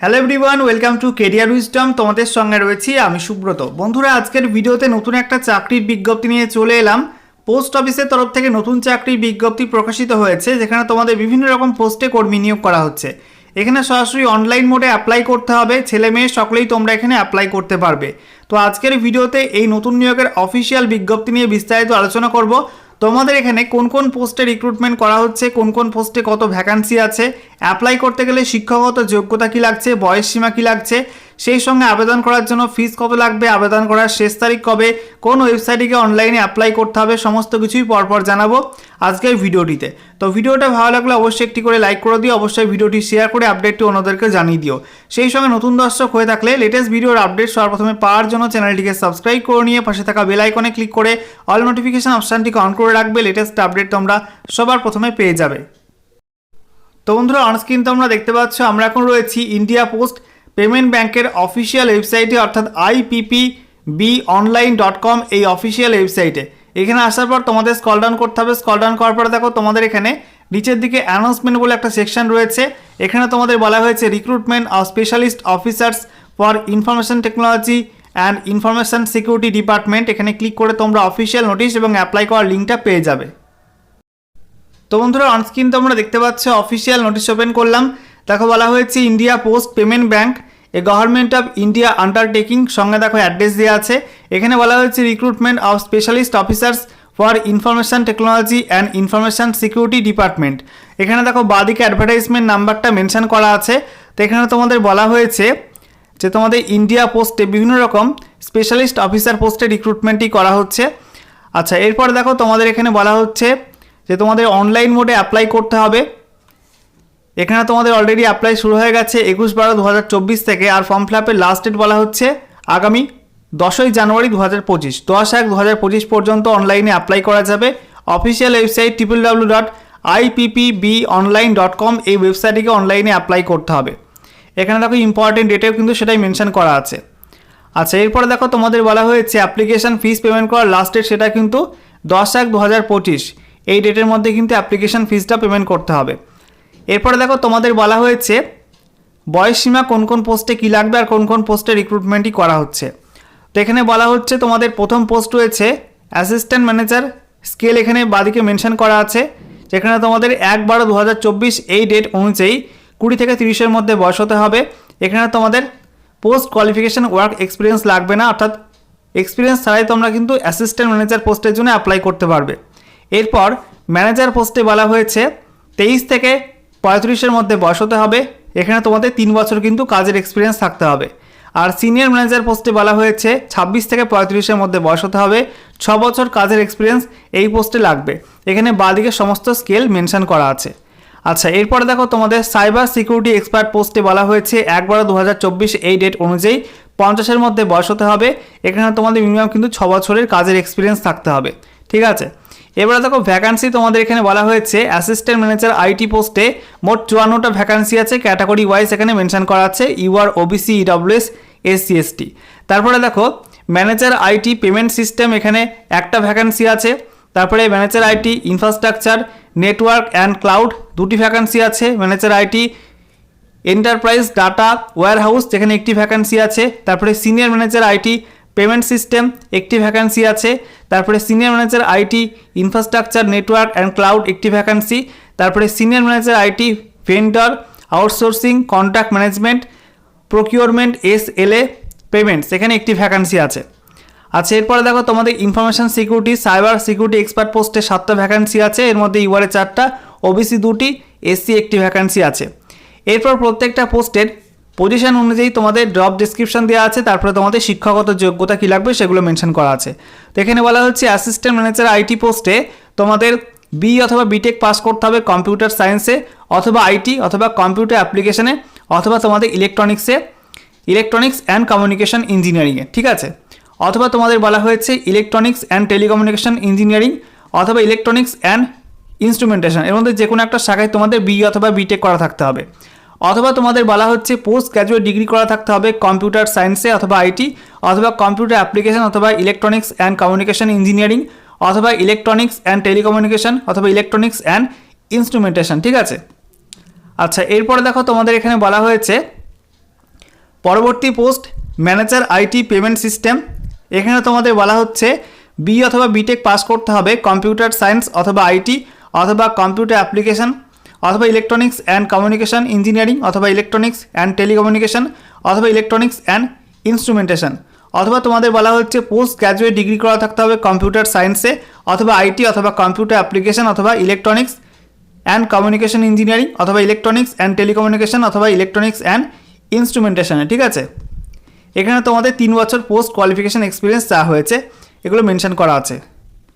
Hello everyone welcome to career wisdom তোমাদের সঙ্গে রয়েছি আমি সুব্রত। বন্ধুরা, আজকের ভিডিওতে নতুন একটা চাকরির বিজ্ঞপ্তি নিয়ে চলে এলাম। পোস্ট অফিসের তরফ থেকে নতুন চাকরির বিজ্ঞপ্তি প্রকাশিত হয়েছে, যেখানে তোমাদের বিভিন্ন রকম পোস্টে কর্মী নিয়োগ করা হচ্ছে। এখানে সরাসরি অনলাইন মোডে অ্যাপ্লাই করতে হবে, ছেলে মেয়ে সকলেই তোমরা এখানে অ্যাপ্লাই করতে পারবে। তো আজকের ভিডিওতে এই নতুন নিয়োগের অফিসিয়াল বিজ্ঞপ্তি নিয়ে বিস্তারিত আলোচনা করব। তোমাদের এখানে কোন কোন পোস্টে রিক্রুটমেন্ট করা হচ্ছে, কোন কোন পোস্টে কত ভ্যাকান্সি আছে? অ্যাপ্লাই করতে গেলে শিক্ষাগত যোগ্যতা কী লাগছে? বয়স সীমা কী লাগছে? সেই সঙ্গে আবেদন করার জন্য ফিস কত লাগবে, আবেদন করার শেষ তারিখ কবে, কোন ওয়েবসাইটে অনলাইনে অ্যাপ্লাই করতে হবে, সমস্ত কিছুই পরপর জানাব আজকের ভিডিওটিতে। তো ভিডিওটা ভালো লাগলে অবশ্যই একটি করে লাইক করে দিও, অবশ্যই ভিডিওটি শেয়ার করে আপডেটটি অন্যদেরকে জানিয়ে দিও। সেই সঙ্গে নতুন দর্শক হয়ে থাকলে লেটেস্ট ভিডিওর আপডেট সবার প্রথমে পাওয়ার জন্য চ্যানেলটিকে সাবস্ক্রাইব করে নিয়ে পাশে থাকা বেল আইকনে ক্লিক করে অল নোটিফিকেশান অপশানটিকে অন করে রাখবে লেটেস্ট আপডেট তোমরা সবার প্রথমে পেয়ে যাবে। তো বন্ধুরা অনস্ক্রিন তোমরা দেখতে পাচ্ছ, আমরা এখন রয়েছি ইন্ডিয়া পোস্ট পেমেন্ট ব্যাংকের অফিসিয়াল ওয়েবসাইটে, অর্থাৎ IPP B online dot com এই অফিসিয়াল ওয়েবসাইটে। এখানে আসার পর তোমাদের স্কল ডাউন করতে হবে। স্কল ডাউন করার পরে দেখো তোমাদের এখানে নিচের দিকে অ্যানাউন্সমেন্ট বলে একটা সেকশন রয়েছে। এখানে তোমাদের বলা হয়েছে recruitment of specialist officers for information technology and information security department এখানে ক্লিক করে তোমরা অফিসিয়াল নোটিশ এবং অ্যাপ্লাই করার লিঙ্কটা পেয়ে যাবে। তো বন্ধুরা অনস্ক্রিন তোমরা দেখতে পাচ্ছ অফিসিয়াল নোটিশ ওপেন করলাম। দেখো বলা হয়েছে India post payment bank a government of India undertaking সঙ্গে দেখো অ্যাড্রেস দেওয়া আছে। এখানে বলা হয়েছে recruitment of specialist officers for information technology and information security department এখানে দেখো বাদিকে অ্যাডভার্টাইজমেন্ট নাম্বারটা মেনশন করা আছে। তো এখানে তোমাদের বলা হয়েছে যে তোমাদের ইন্ডিয়া পোস্টে বিভিন্ন রকম স্পেশালিস্ট অফিসার পোস্টে রিক্রুটমেন্টই করা হচ্ছে। আচ্ছা এরপর দেখো তোমাদের এখানে বলা হচ্ছে যে তোমাদের অনলাইন মোডে অ্যাপ্লাই করতে হবে। এখানে তোমাদের অলরেডি অ্যাপ্লাই শুরু হয়ে গেছে একুশ বারো দু থেকে, আর ফর্ম ফিল আপের লাস্ট ডেট বলা হচ্ছে আগামী দশই জানুয়ারি দু হাজার পঁচিশ। দশ এক দু হাজার পঁচিশ পর্যন্ত অনলাইনে অ্যাপ্লাই করা যাবে। Official website triple W dot IPPB online dot com এই ওয়েবসাইটটিকে অনলাইনে অ্যাপ্লাই করতে হবে। এখানে দেখো ইম্পর্টেন্ট ডেটেও কিন্তু সেটাই মেনশন করা আছে। আচ্ছা এরপরে দেখো তোমাদের বলা হয়েছে অ্যাপ্লিকেশন ফিস পেমেন্ট করার লাস্ট ডেট সেটা কিন্তু দশ এক দু হাজার পঁচিশ। এই ডেটের মধ্যে কিন্তু অ্যাপ্লিকেশন ফিসটা পেমেন্ট করতে হবে। এরপরে দেখো তোমাদের বলা হয়েছে, বয়স সীমা কোন কোন পোস্টে কী লাগবে আর কোন কোন পোস্টে রিক্রুটমেন্টই করা হচ্ছে। তো এখানে বলা হচ্ছে তোমাদের প্রথম পোস্ট রয়েছে অ্যাসিস্ট্যান্ট ম্যানেজার স্কেল এখানে বাদিকে মেনশন করা আছে, যেখানে তোমাদের এক বারো দু এই ডেট অনুযায়ী কুড়ি থেকে তিরিশের মধ্যে বয়স হতে হবে। এখানে তোমাদের পোস্ট কোয়ালিফিকেশান ওয়ার্ক এক্সপিরিয়েন্স লাগবে না, অর্থাৎ এক্সপিরিয়েন্স ছাড়াই তোমরা কিন্তু অ্যাসিস্ট্যান্ট ম্যানেজার পোস্টের জন্য অ্যাপ্লাই করতে পারবে। এরপর ম্যানেজার পোস্টে বলা হয়েছে, তেইশ থেকে পঁয়ত্রিশের মধ্যে বয়স হতে হবে। এখানে তোমাদের তিন বছর কিন্তু কাজের এক্সপিরিয়েন্স থাকতে হবে। আর সিনিয়র ম্যানেজার পোস্টে বলা হয়েছে, ছাব্বিশ থেকে পঁয়ত্রিশের মধ্যে বয়স হতে হবে। ছ বছর কাজের এক্সপিরিয়েন্স এই পোস্টে লাগবে। এখানে বাদিকে সমস্ত স্কেল মেনশন করা আছে। আচ্ছা এরপরে দেখো তোমাদের সাইবার সিকিউরিটি এক্সপার্ট পোস্টে বলা হয়েছে একবার দু হাজার চব্বিশ এই ডেট অনুযায়ী পঞ্চাশের মধ্যে বয়স হতে হবে। এখানে তোমাদের মিনিমাম কিন্তু ছ বছরের কাজের এক্সপিরিয়েন্স থাকতে হবে। ঠিক আছে? এবারে দেখো ভ্যাকান্সি তোমাদের এখানে বলা হয়েছে অ্যাসিস্ট্যান্ট ম্যানেজার আইটি পোস্টে মোট চুয়ান্নটা ভ্যাকান্সি আছে ক্যাটাগরি ওয়াইজ এখানে মেনশন করা আছে UR OBC EWS SC ST তারপরে দেখো ম্যানেজার আইটি পেমেন্ট সিস্টেম এখানে একটা ভ্যাকান্সি আছে, তারপরে manager IT infrastructure network and cloud দুটি ভ্যাকান্সি আছে manager IT enterprise data warehouse যেখানে একটি ভ্যাকান্সি আছে, তারপরে senior manager IT payment system, একটি ভ্যাকান্সি আছে, তারপরে senior manager IT infrastructure network and cloud একটি ভ্যাকান্সি তারপরে senior manager IT vendor outsourcing contract management procurement S L A payments এখানে একটি ভ্যাকান্সি আছে। আচ্ছা এরপরে দেখো তোমাদের information security cyber security expert পোস্টে সাতটা ভ্যাকান্সি আছে, এর মধ্যে ইউআরএ চারটা ওবিসি দুটি এসসি একটি ভ্যাকান্সি আছে। এরপর প্রত্যেকটা পোস্টের পজিশন অনুযায়ী তোমাদের জব ডিসক্রিপশন দেওয়া আছে, তারপরে তোমাদের শিক্ষাগত যোগ্যতা কী লাগবে সেগুলো মেনশন করা আছে। তো এখানে বলা হচ্ছে অ্যাসিস্ট্যান্ট ম্যানেজার আইটি পোস্টে তোমাদের বি অথবা বিটেক পাস করতে হবে কম্পিউটার সায়েন্সে অথবা আইটি অথবা কম্পিউটার অ্যাপ্লিকেশনে অথবা তোমাদের ইলেকট্রনিক্সে ইলেকট্রনিক্স অ্যান্ড কমিউনিকেশন ইঞ্জিনিয়ারিংয়ে ঠিক আছে? অথবা তোমাদের বলা হয়েছে ইলেকট্রনিক্স অ্যান্ড টেলিকমিউনিকেশন ইঞ্জিনিয়ারিং অথবা ইলেকট্রনিক্স অ্যান্ড ইনস্ট্রুমেন্টেশন এর মধ্যে যে কোনো একটা শাখায় তোমাদের বি অথবা বিটেক করা থাকতে হবে। অথবা তোমাদের বলা হচ্ছে পোস্ট গ্র্যাজুয়েট ডিগ্রি করা থাকতে হবে কম্পিউটার সায়েন্সে অথবা আইটি অথবা কম্পিউটার অ্যাপ্লিকেশন অথবা ইলেকট্রনিক্স অ্যান্ড কমিউনিকেশন ইঞ্জিনিয়ারিং অথবা ইলেকট্রনিক্স অ্যান্ড টেলিকমিউনিকেশন অথবা ইলেকট্রনিক্স অ্যান্ড ইনস্ট্রুমেন্টেশন ঠিক আছে? আচ্ছা এরপরে দেখো তোমাদের এখানে বলা হয়েছে, পরবর্তী post manager IT payment system এখানে তোমাদের বলা হচ্ছে বি অথবা বিটেক পাস করতে হবে কম্পিউটার সায়েন্স অথবা আইটি অথবা কম্পিউটার অ্যাপ্লিকেশন অথবা ইলেকট্রনিক্স অ্যান্ড কমিউনিকেশন ইঞ্জিনিয়ারিং অথবা ইলেকট্রনিক্স অ্যান্ড টেলিকমিউনিকেশন অথবা ইলেকট্রনিক্স অ্যান্ড ইনস্ট্রুমেন্টেশন অথবা তোমাদের বলা হচ্ছে পোস্ট গ্র্যাজুয়েট ডিগ্রি করা থাকতে হবে কম্পিউটার সায়েন্সে অথবা আইটি অথবা কম্পিউটার অ্যাপ্লিকেশন অথবা ইলেকট্রনিক্স অ্যান্ড কমিউনিকেশন ইঞ্জিনিয়ারিং অথবা ইলেকট্রনিক্স অ্যান্ড টেলিকমিউনিকেশন অথবা ইলেকট্রনিক্স অ্যান্ড ইনস্ট্রুমেন্টেশনে ঠিক আছে? এখানে তোমাদের তিন বছর পোস্ট কোয়ালিফিকেশন এক্সপিরিয়েন্স চা হয়েছে, এগুলো মেনশন করা আছে।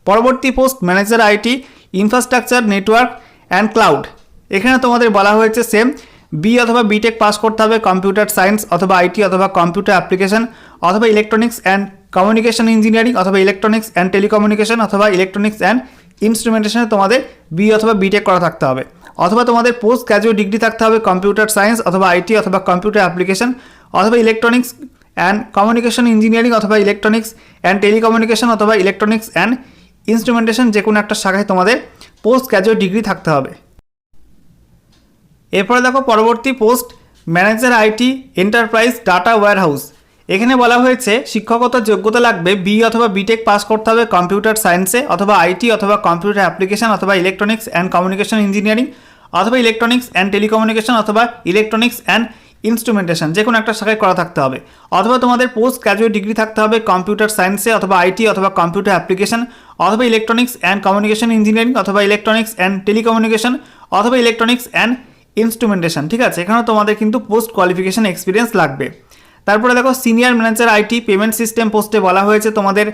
পরবর্তী post manager IT infrastructure network and cloud এখানে তোমাদের বলা হয়েছে সেম বি অথবা বিটেক পাস করতে হবে কম্পিউটার সায়েন্স অথবা আইটি অথবা কম্পিউটার অ্যাপ্লিকেশন অথবা ইলেকট্রনিক্স অ্যান্ড কমিউনিকেশন ইঞ্জিনিয়ারিং অথবা ইলেকট্রনিক্স অ্যান্ড টেলিকমিউনিকেশন অথবা ইলেকট্রনিক্স অ্যান্ড ইনস্ট্রুমেন্টেশনে তোমাদের বি অথবা বিটেক করা থাকতে হবে। অথবা তোমাদের পোস্ট গ্র্যাজুয়েট ডিগ্রি থাকতে হবে কম্পিউটার সায়েন্স অথবা আইটি অথবা কম্পিউটার অ্যাপ্লিকেশন অথবা ইলেকট্রনিক্স অ্যান্ড কমিউনিকেশন ইঞ্জিনিয়ারিং অথবা ইলেকট্রনিক্স অ্যান্ড টেলিকমিউনিকেশন অথবা ইলেকট্রনিক্স অ্যান্ড ইনস্ট্রুমেন্টেশন যে কোনো একটা শাখায় তোমাদের পোস্ট গ্র্যাজুয়েট ডিগ্রি থাকতে হবে। এরপরে দেখো পরবর্তী post manager IT enterprise data warehouse এখানে বলা হয়েছে, শিক্ষকতা যোগ্যতা লাগবে বি অথবা বিটেক পাস করতে হবে কম্পিউটার সায়েন্সে অথবা আইটি অথবা কম্পিউটার অ্যাপ্লিকেশন অথবা ইলেকট্রনিক্স অ্যান্ড কমিউনিকেশন ইঞ্জিনিয়ারিং অথবা ইলেকট্রনিক্স অ্যান্ড টেলিকমিউনিকেশন অথবা ইলেকট্রনিক্স অ্যান্ড ইনস্ট্রুমেন্টেশন যে কোনো একটা শাখায় করা থাকতে হবে। অথবা তোমাদের পোস্ট গ্র্যাজুয়েট ডিগ্রি থাকতে হবে কম্পিউটার সায়েন্সে অথবা আইটি অথবা কম্পিউটার অ্যাপ্লিকেশন অথবা ইলেকট্রনিক্স অ্যান্ড কমিউনিকেশন ইঞ্জিনিয়ারিং অথবা ইলেকট্রনিক্স অ্যান্ড টেলিকমিউনিকেশন অথবা ইলেকট্রনিক্স অ্যান্ড ইনস্ট্রুমেন্টেশন ঠিক আছে? এখানেও তোমাদের কিন্তু পোস্ট কোয়ালিফিকেশান এক্সপিরিয়েন্স লাগবে। তারপরে দেখো senior manager IT payment system পোস্টে বলা হয়েছে তোমাদের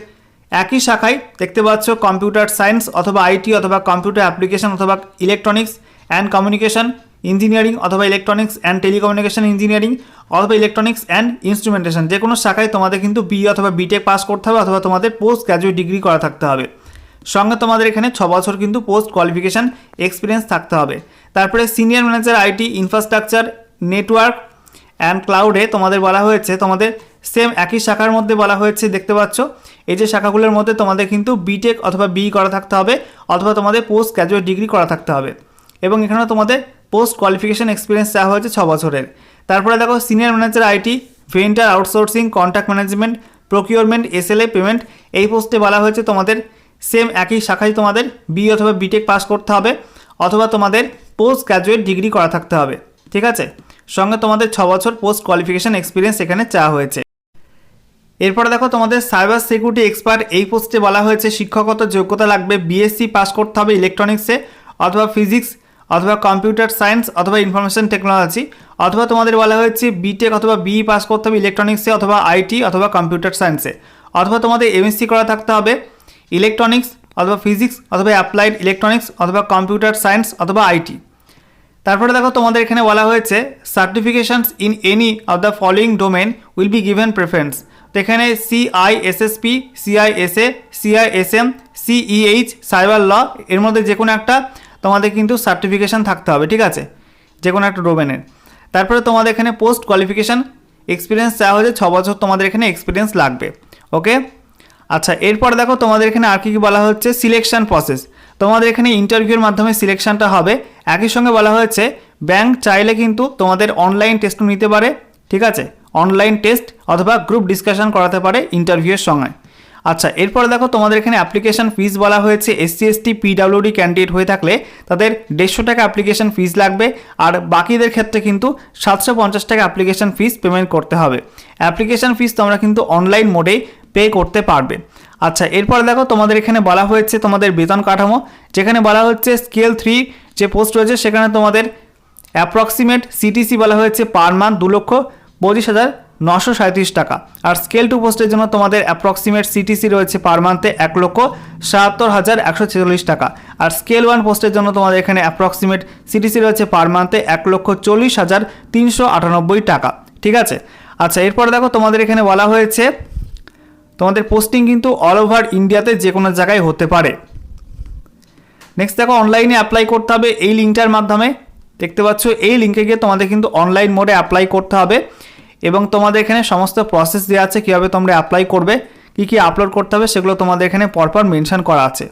একই শাখায়। দেখতে পাচ্ছ কম্পিউটার সায়েন্স অথবা আইটি অথবা কম্পিউটার অ্যাপ্লিকেশন অথবা ইলেকট্রনিক্স অ্যান্ড কমিউনিকেশন ইঞ্জিনিয়ারিং অথবা ইলেকট্রনিক্স অ্যান্ড টেলিকমিউনিকেশন ইঞ্জিনিয়ারিং অথবা ইলেকট্রনিক্স অ্যান্ড ইনস্ট্রুমেন্টেশন যে কোনো শাখায় তোমাদের কিন্তু বি অথবা বিটেক পাস করতে হবে অথবা তোমাদের পোস্ট গ্র্যাজুয়েট ডিগ্রি করা থাকতে হবে। সঙ্গে তোমাদের এখানে ছ বছর কিন্তু পোস্ট কোয়ালিফিকেশান এক্সপিরিয়েন্স থাকতে হবে। তারপরে senior manager IT infrastructure network and ক্লাউডে তোমাদের বলা হয়েছে, তোমাদের সেম একই শাখার মধ্যে বলা হয়েছে, দেখতে পাচ্ছ? এই যে শাখাগুলোর মধ্যে তোমাদের কিন্তু বিটেক অথবা বি করা থাকতে হবে, অথবা তোমাদের পোস্ট গ্র্যাজুয়েট ডিগ্রি করা থাকতে হবে। এবং এখানে তোমাদের পোস্ট কোয়ালিফিকেশান এক্সপিরিয়েন্স চাওয়া হয়েছে ছ বছরের। তারপরে দেখো senior manager IT vendor outsourcing contract management procurement SLA payment এই পোস্টে বলা হয়েছে তোমাদের সেম একই শাখায় তোমাদের বি অথবা বিটেক পাস করতে হবে, অথবা তোমাদের পোস্ট গ্র্যাজুয়েট ডিগ্রি করা থাকতে হবে, ঠিক আছে? সঙ্গে তোমাদের ছ বছর পোস্ট কোয়ালিফিকেশান এক্সপিরিয়েন্স এখানে চাওয়া হয়েছে। এরপরে দেখো তোমাদের সাইবার সিকিউরিটি এক্সপার্ট এই পোস্টে বলা হয়েছে শিক্ষকত যোগ্যতা লাগবে বিএসসি পাস করতে হবে ইলেকট্রনিক্সে অথবা ফিজিক্স অথবা কম্পিউটার সায়েন্স অথবা ইনফরমেশন টেকনোলজি অথবা তোমাদের বলা হয়েছে বিটেক অথবা বিই পাস করতে হবে ইলেকট্রনিক্সে অথবা আইটি অথবা কম্পিউটার সায়েন্সে অথবা তোমাদের এমএসসি করা থাকতে হবে ইলেকট্রনিক্স অথবা ফিজিক্স অথবা অ্যাপ্লাইড ইলেকট্রনিক্স অথবা কম্পিউটার সায়েন্স অথবা আইটি তারপরে দেখো তোমাদের এখানে বলা হয়েছে certifications in any of the following domain will be given preference তো এখানে সিআইএসএসপি সিআইএসএ সিআইএসএম সিইএইচ সাইবার ল এর মধ্যে যে কোনো একটা তোমাদের কিন্তু সার্টিফিকেশান থাকতে হবে, ঠিক আছে? যে কোনো একটা ডোমেনের তারপরে তোমাদের এখানে পোস্ট কোয়ালিফিকেশান এক্সপিরিয়েন্স চাওয়া হয়েছে, ছ বছর তোমাদের এখানে এক্সপিরিয়েন্স লাগবে ওকে আচ্ছা এরপর দেখো তোমাদের এখানে আর কি কি বলা হচ্ছে? সিলেকশন প্রসেস তোমাদের এখানে ইন্টারভিউর মাধ্যমে সিলেকশনটা হবে। একই সঙ্গে বলা হয়েছে ব্যাংক চাইলে কিন্তু তোমাদের অনলাইন টেস্টও নিতে পারে, ঠিক আছে? অনলাইন টেস্ট অথবা গ্রুপ ডিসকাশন করাতে পারে ইন্টারভিউয়ের সঙ্গে। আচ্ছা এরপর দেখো তোমাদের এখানে অ্যাপ্লিকেশন ফিস বলা হয়েছে। এসসি এসটি পিডাব্লিউডি ক্যান্ডিডেট হয়ে থাকলে তাদের দেড়শো টাকা অ্যাপ্লিকেশন ফিস লাগবে। আর বাকিদের ক্ষেত্রে কিন্তু সাতশো পঞ্চাশ টাকা অ্যাপ্লিকেশন ফিস পেমেন্ট করতে হবে। অ্যাপ্লিকেশন ফিস তোমরা কিন্তু অনলাইন মোডেই পে করতে পারবে। আচ্ছা এরপর দেখো তোমাদের এখানে বলা হয়েছে তোমাদের বেতন কাঠামো, যেখানে বলা হচ্ছে স্কেল থ্রি যে পোস্ট রয়েছে, সেখানে তোমাদের অ্যাপ্রক্সিমেট সিটিসি বলা হয়েছে পার মান্থ দু লক্ষ পঁচিশ হাজার নশো সাঁত্রিশ টাকা। আর স্কেল টু পোস্টের জন্য তোমাদের অ্যাপ্রক্সিমেট সিটিসি রয়েছে পার মান্থে এক লক্ষ সাতাত্তর হাজার একশো ছেচল্লিশ টাকা। আর স্কেল ওয়ান পোস্টের জন্য তোমাদের এখানে অ্যাপ্রক্সিমেট সিটিসি রয়েছে পার মান্থে এক লক্ষ চল্লিশ হাজার তিনশো আটানব্বই টাকা। ঠিক আছে? আচ্ছা এরপর দেখো তোমাদের এখানে বলা হয়েছে তোমাদের পোস্টিং কিন্তু অল ওভার ইন্ডিয়াতে যে কোনো জায়গায় হতে পারে। নেক্সট দেখো অনলাইনে অ্যাপ্লাই করতে হবে এই লিঙ্কটার মাধ্যমে। দেখতে পাচ্ছ, এই লিঙ্কে গিয়ে তোমাদের কিন্তু অনলাইন মোডে অ্যাপ্লাই করতে হবে এবং তোমাদের এখানে সমস্ত প্রসেস দেওয়া আছে, কীভাবে তোমরা অ্যাপ্লাই করবে, কী কী আপলোড করতে হবে, সেগুলো তোমাদের এখানে পরপর মেনশান করা আছে।